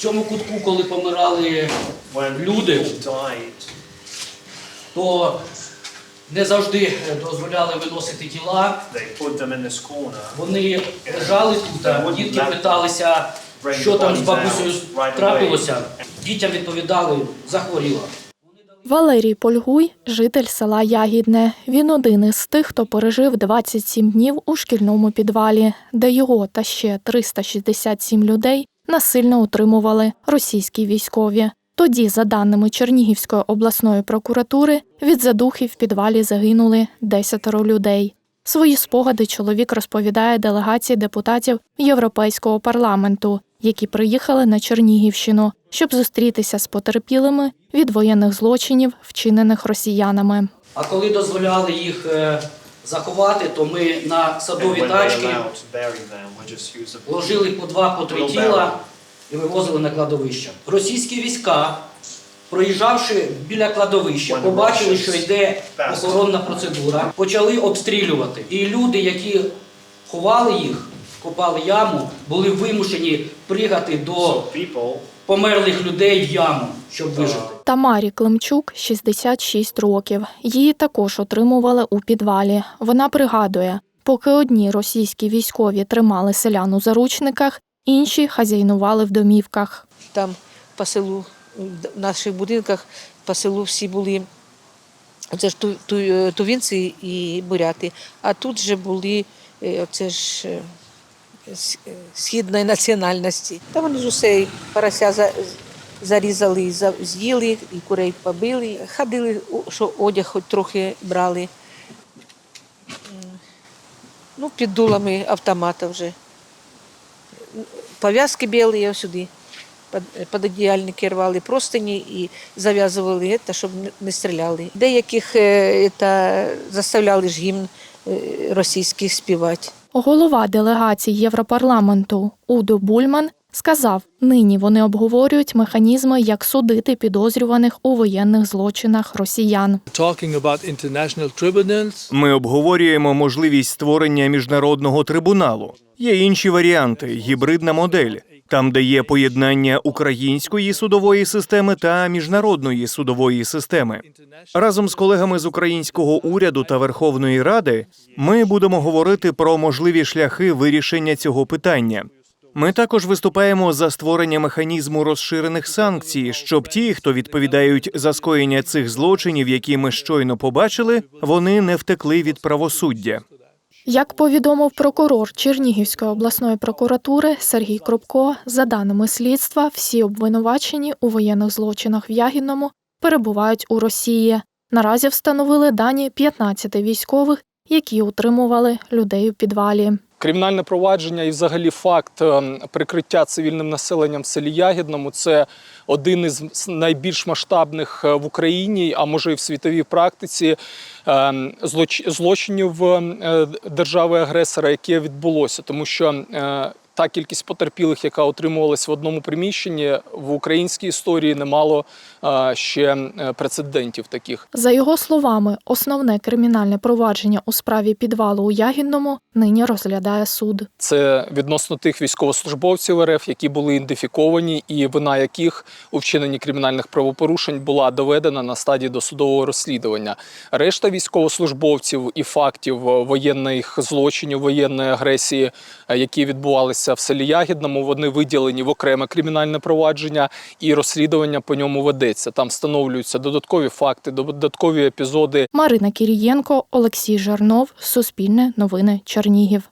В цьому кутку, коли помирали Люди. то не завжди дозволяли виносити тіла. Вони лежали тут, а дітки питалися, що там з бабусею трапилося. Дітям відповідали, захворіла. Валерій Польгуй – житель села Ягідне. Він один із тих, хто пережив 27 днів у шкільному підвалі, де його та ще 367 людей насильно утримували російські військові. Тоді, за даними Чернігівської обласної прокуратури, від задухи в підвалі загинули 10 людей. Свої спогади чоловік розповідає делегації депутатів Європейського парламенту, які приїхали на Чернігівщину, щоб зустрітися з потерпілими від воєнних злочинів, вчинених росіянами. А коли дозволяли їх е, заховати, то ми на садові тачки ложили по два, по три тіла і вивозили на кладовище. Російські війська, проїжджавши біля кладовища, побачили, що йде охоронна процедура, почали обстрілювати. І люди, які ховали їх, копали яму, були вимушені пригати до померлих людей в яму, щоб вижити. Тамарі Климчук 66 років. Її також отримували у підвалі. Вона пригадує, поки одні російські військові тримали селян у заручниках, інші хазяйнували в домівках. Там по селу, в наших будинках по селу всі були. Це ж е, тувінці і буряти. А тут же були е, оце ж е, східної національності. Та вони ж усе порося зарізали, з'їли, і курей побили. Ходили, що одяг хоч трохи брали. Ну, під дулами автомата вже. Пов'язки білі сюди. Под- Пододіяльники рвали простині і зав'язували це, щоб не- стріляли. Деяких е, та, заставляли ж гімн е, російський співати. Голова делегації Європарламенту Удо Бульман сказав, нині вони обговорюють механізми, як судити підозрюваних у воєнних злочинах росіян. Ми обговорюємо можливість створення міжнародного трибуналу. Є інші варіанти, гібридна модель, там, де є поєднання української судової системи та міжнародної судової системи. Разом з колегами з українського уряду та Верховної Ради ми будемо говорити про можливі шляхи вирішення цього питання. Ми також виступаємо за створення механізму розширених санкцій, щоб ті, хто відповідають за скоєння цих злочинів, які ми щойно побачили, вони не втекли від правосуддя. Як повідомив прокурор Чернігівської обласної прокуратури Сергій Крупко, за даними слідства, всі обвинувачені у воєнних злочинах в Ягідному перебувають у Росії. Наразі встановили дані 15 військових, які утримували людей у підвалі. Кримінальне провадження і взагалі факт ем, прикриття цивільним населенням в селі Ягідному це один із найбільш масштабних е, в Україні, а може і в світовій практиці ем, злочинів е, держави-агресора, яке відбулося, тому що е, та кількість потерпілих, яка отримувалась в одному приміщенні в українській історії, немало е, ще е, прецедентів таких. За його словами, основне кримінальне провадження у справі підвалу у Ягідному нині розглядає суд. Це відносно тих військовослужбовців РФ, які були ідентифіковані, і вина яких у вчиненні кримінальних правопорушень була доведена на стадії досудового розслідування. Решта військовослужбовців і фактів воєнних злочинів, воєнної агресії, е, які відбувалися в селі Ягідному, вони виділені в окреме кримінальне провадження, і розслідування по ньому ведеться. Там встановлюються додаткові факти, додаткові епізоди, Марина Кірієнко, Олексій Жарнов, Суспільне новини Чернігів.